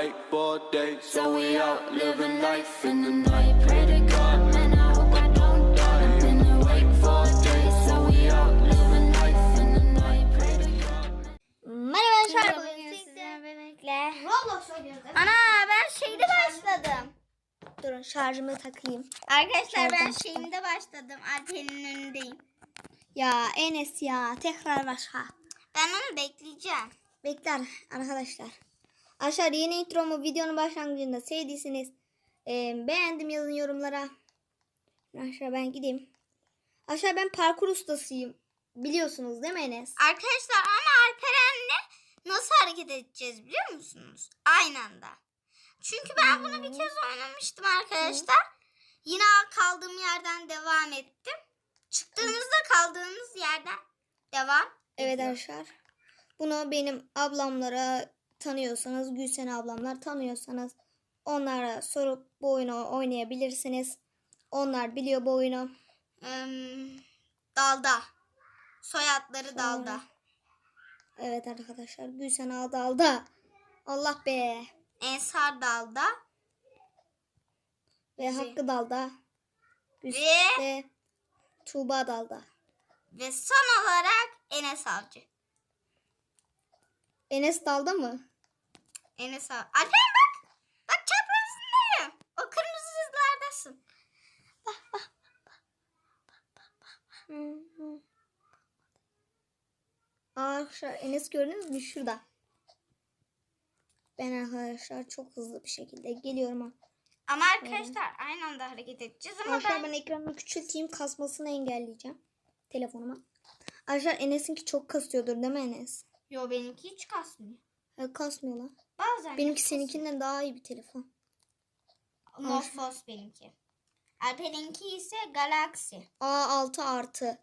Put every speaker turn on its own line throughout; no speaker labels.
wake for day, so we out living life in the night. Pray to God, man, I hope I don't die. I've been awake for days, so we out living life in the night. Pray to God.
Merhaba arkadaşlar.
Bugün
sizlerle. Roblox oynuyoruz. mi?
Ana ben şeyde başladım.
Durun şarjımı takayım.
Arkadaşlar ben şeyimde başladım. Alper'in önündeyim.
Ya Enes ya tekrar başla.
Ben onu bekleyeceğim.
Bekler arkadaşlar. Arkadaşlar yeni intromu videonun başlangıcında sevdiyseniz e, beğendim yazın yorumlara. Aşağı ben gideyim. Aşağı ben parkur ustasıyım. Biliyorsunuz değil mi Enes?
Arkadaşlar ama Alperen'le nasıl hareket edeceğiz biliyor musunuz? Aynı anda. Çünkü ben bunu bir kez oynamıştım arkadaşlar. Yine kaldığım yerden devam ettim. Çıktığınızda kaldığınız yerden devam.
Evet
ediyor.
arkadaşlar. Bunu benim ablamlara tanıyorsanız, Gülsen ablamlar tanıyorsanız onlara sorup bu oyunu oynayabilirsiniz. Onlar biliyor bu oyunu.
Em, dalda. Soyadları dalda.
Evet arkadaşlar Gülsen aldı aldı. Allah be.
Ensar dalda.
Ve Hakkı dalda. Gülsen
Ve
ve Tuğba dalda.
ve son olarak Enes Avcı.
Enes dalda mı?
Enes Avcı. Alper bak. Bak çaprazındayım. O kırmızı hızlardasın.
Arkadaşlar Enes gördünüz mü? Şurada. Ben arkadaşlar çok hızlı bir şekilde geliyorum. ha.
Ama arkadaşlar aynı anda hareket edeceğiz ama
Arkadaşlar
ben...
ben ekranını küçülteyim kasmasını engelleyeceğim. Telefonuma. Arkadaşlar Enes'inki çok kasıyordur değil mi Enes?
Yo benimki hiç kasmıyor.
Ha, kasmıyor lan.
Bazen
Benimki seninkinden daha iyi bir telefon.
Morphos benimki. Alper'inki ise Galaxy.
A6 artı.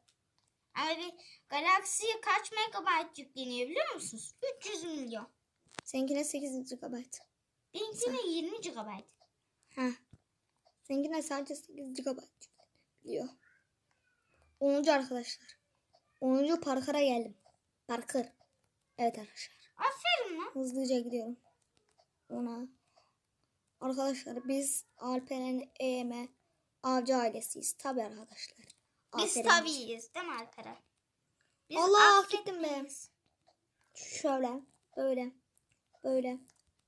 Ama bir Galaxy'ye kaç megabayt yükleniyor biliyor musunuz? 300 milyon.
Seninkine 8 GB.
Benimkine 20 GB.
Ha. Seninkine sadece 8 GB biliyor. 10. arkadaşlar. 10. parkura geldim. Parkur. Evet arkadaşlar.
Aferin lan.
Hızlıca gidiyorum. Ona. Arkadaşlar biz Alperen EM Avcı ailesiyiz. Tabi arkadaşlar.
Biz
Aferin.
tabiiyiz değil mi Alperen? Biz
Allah,
affetmeyiz.
gittim be. Şöyle. Böyle. Böyle.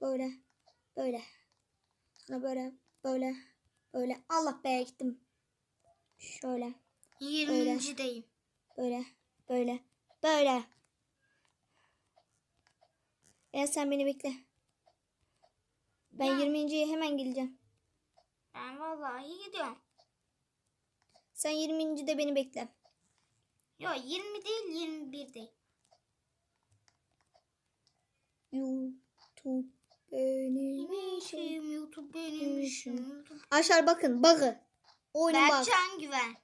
Böyle. Böyle. Sonra böyle. Böyle. Böyle. Allah be gittim. Şöyle.
20.deyim.
Böyle. Böyle. Böyle. Ya sen beni bekle. Ben
Ya.
20.ye hemen geleceğim.
Ben vallahi gidiyorum.
Sen 20. de beni bekle.
Yo 20 değil 21 değil.
YouTube benim işim.
YouTube benim işim.
Aşağı bakın bug'ı. Oyunun bug.
Berkcan Güven.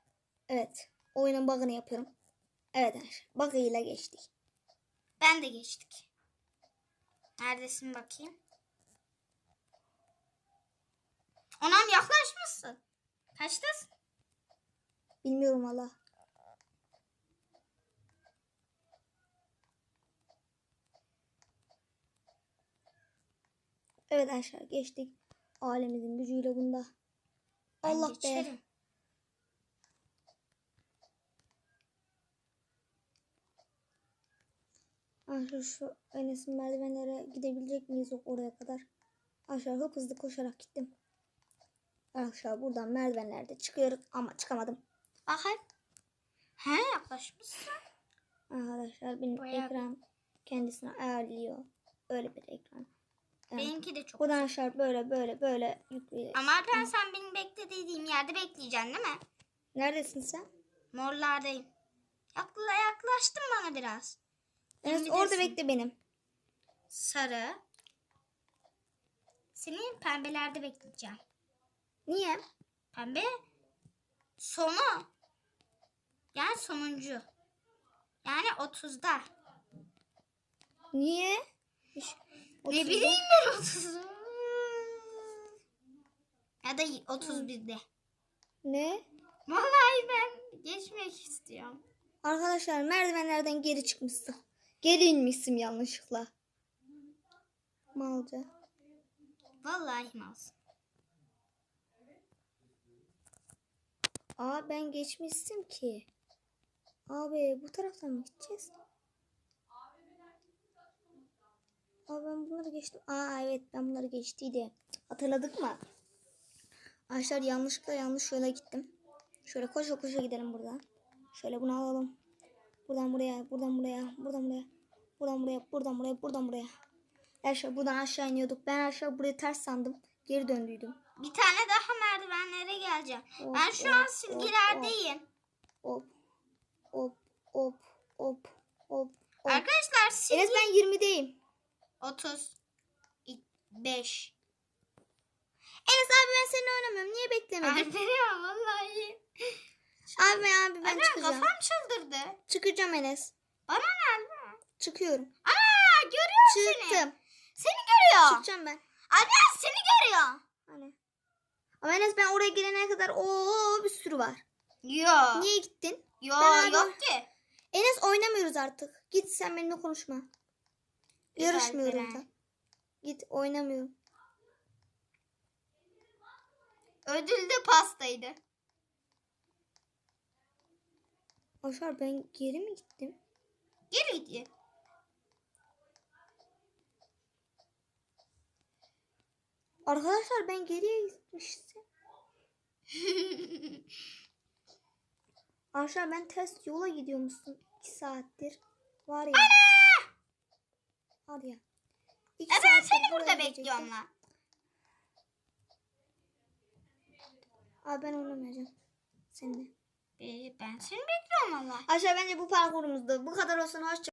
Evet. Oyunun bug'ını yapıyorum. Evet arkadaşlar. Bug'ıyla geçtik.
Ben de geçtik. Neredesin bakayım? Anam yaklaşmışsın. Kaçtasın?
Bilmiyorum Allah. Evet arkadaşlar geçtik. Alemimizin gücüyle bunda.
Ben
Allah be. Arkadaşlar şu Enes'in merdivenlere gidebilecek miyiz oraya kadar? Arkadaşlar hıp hızlı koşarak gittim. Arkadaşlar buradan merdivenlerde çıkıyoruz ama çıkamadım.
Bakayım. He yaklaşmışsın.
Arkadaşlar benim
Bayağı-
ekran kendisine ayarlıyor. Öyle bir ekran.
Benimki de çok.
Buradan aşağı böyle böyle böyle yüklüyor.
Ama ben sen benim beklediğim yerde bekleyeceksin değil mi?
Neredesin sen?
Morlardayım. Yakla yaklaştın bana biraz. Yirmidesin.
orada bekle benim.
Sarı. Seni pembelerde bekleyeceğim.
Niye?
Pembe sonu. Yani sonuncu. Yani 30'da.
Niye?
Ne bileyim ben 30. Ya da 31'de.
Ne?
Vallahi ben geçmek istiyorum.
Arkadaşlar merdivenlerden geri çıkmışsın. Geri inmişsin yanlışlıkla. Malca.
Vallahi mouse.
Aa ben geçmiştim ki. Abi bu taraftan mı gideceğiz? Aa ben bunları geçtim. Aa evet ben bunları geçtiydi. Hatırladık mı? Arkadaşlar yanlışlıkla yanlış yola gittim. Şöyle koşa koşa gidelim buradan. Şöyle bunu alalım. Buradan buraya, buradan buraya, buradan buraya. Buradan buraya, buradan buraya, buradan buraya. Arkadaşlar buradan aşağı iniyorduk. Ben aşağı buraya ters sandım. Geri döndüydüm.
Bir tane daha merdivenlere geleceğim.
Hop,
Ben şu
hop,
an silgilerdeyim.
Hop, hop, hop, hop, hop, hop.
Arkadaşlar silgi
Enes ben 20'deyim.
30 5
Enes abi ben seninle oynamıyorum. Niye beklemedin?
Alperen vallahi.
Abi abi ben
Ana
çıkacağım.
kafam çıldırdı.
Çıkacağım Enes.
Bana ne?
Çıkıyorum.
Aa görüyor seni.
Çıktım.
Seni görüyor.
Çıkacağım ben.
Alperen seni görüyor.
Hani. Ama Enes ben oraya gelene kadar o bir sürü var.
Yo.
Niye gittin?
Yo
Ben abi-
yok ki.
Enes oynamıyoruz artık. Git sen benimle konuşma.
Güzel
Yarışmıyorum
Beren.
da. Git oynamıyorum.
Ödül de pastaydı.
Aşar ben geri mi gittim?
Geri gidiyor.
Arkadaşlar ben geriye gitmiştim. Aşağı ben ters yola gidiyormuşsun 2 saattir. Var ya. Var ya. İki
E ben seni burada bekliyorum lan.
Abi ben oynamayacağım. Seninle.
Ee, Ben seni bekliyorum valla.
Aşağı bence bu parkurumuzda bu kadar olsun. Hoşça